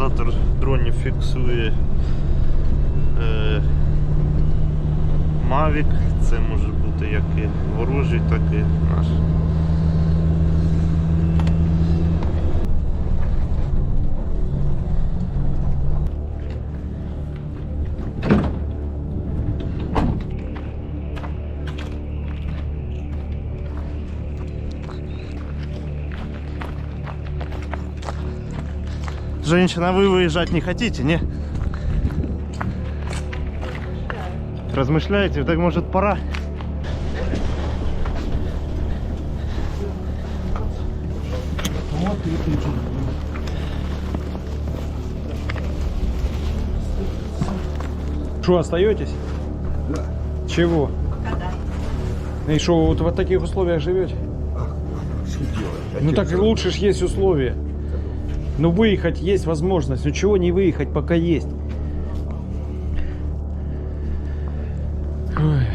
Аналізатор дронів фіксує е, Mavic. Це може бути як і ворожий, так і наш. Женщина, вы выезжать не хотите, не? Размышляете? Так может пора? Что, остаетесь? Да. Чего? И что, вот в таких условиях живете? Что делать? Ну так лучше ж есть условия. Ну выехать есть возможность. Ну чего не выехать, пока есть? Ой,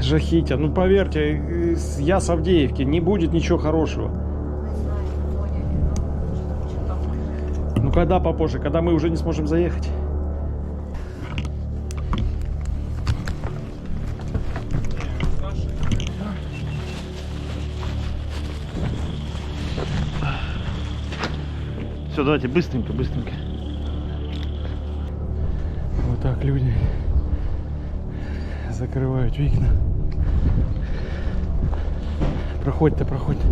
Жахитя, ну поверьте, я с Авдеевки, не будет ничего хорошего. Ну когда попозже, когда мы уже не сможем заехать? Все, давайте быстренько, быстренько. Вот так люди закрывают вікна. Проходьте, проходьте.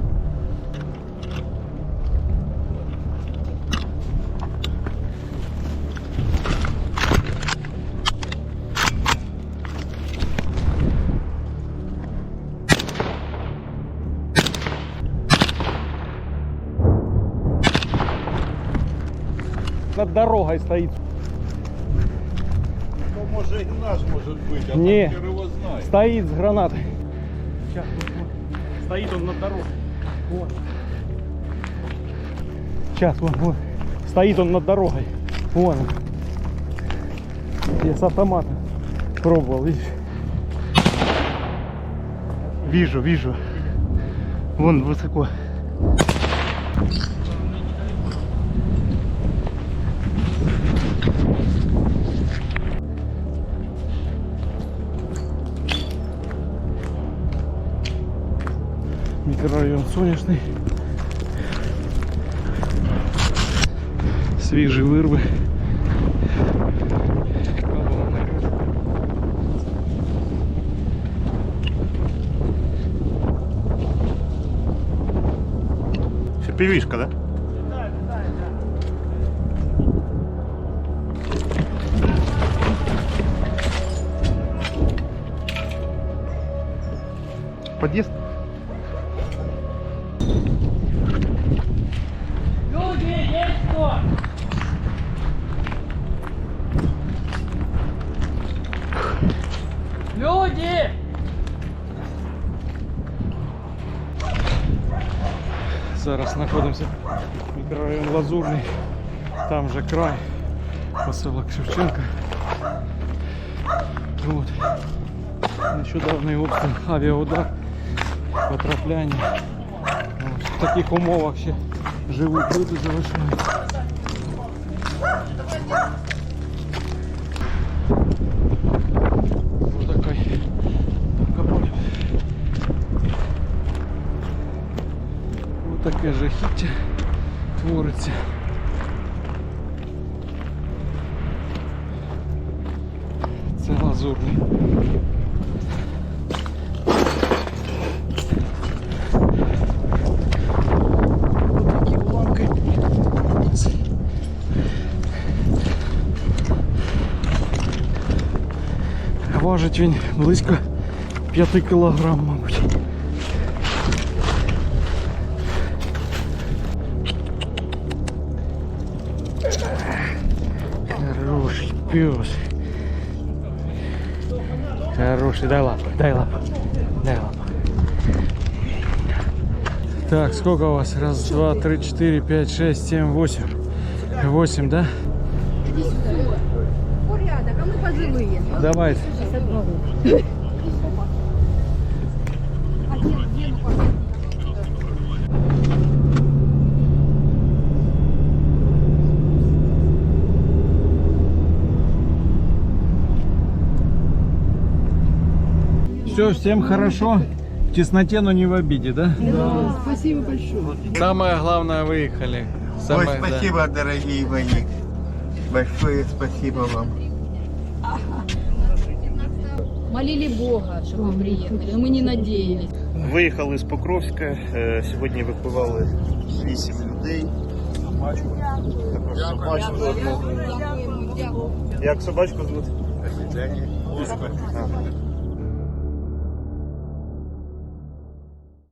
Над дорогой стоит. Ну, может и наш может быть, а Не. там хер его знает. Стоит с гранатой. Сейчас, вот, вот. Стоит он над дорогой. Вот. Сейчас, вон, вон. Стоит он над дорогой. Вон он. Я с автомата пробовал, видишь? Вижу, вижу. Вон высоко. Микрорайон Сонячный. Свежие вырвы. Все, пивишка, да? Подъезд? Люди! Зараз знаходимося мікрорайон Лазурний. Там же край. Поселок Шевченка. От. Нещодавний обстріл, авіаудар, потрапляння. В таких умовах ще живуть люди залишаються. Ось таке жахіття твориться. Це лазурний. Важить він близько 5 кілограм, мабуть. Хороший пес. Хороший, дай лапу, дай лапу, дай лапу. Так, сколько у вас? Раз, два, три, четыре, пять, шесть, семь, восемь. Восемь, да? Порядок, а мы пожилые. Давайте. Все, всем хорошо. В тесноте, но не в обиде, да? Спасибо большое. Самое главное, выехали. Ой, Самое, да. спасибо, дорогие мои. Большое спасибо вам. Молили Бога, чтобы вы приехали, но мы не надеялись. Виїхали з Покровська. е, Сьогодні випивали 8 людей. Також собачку одну. Як собачку звуть? А.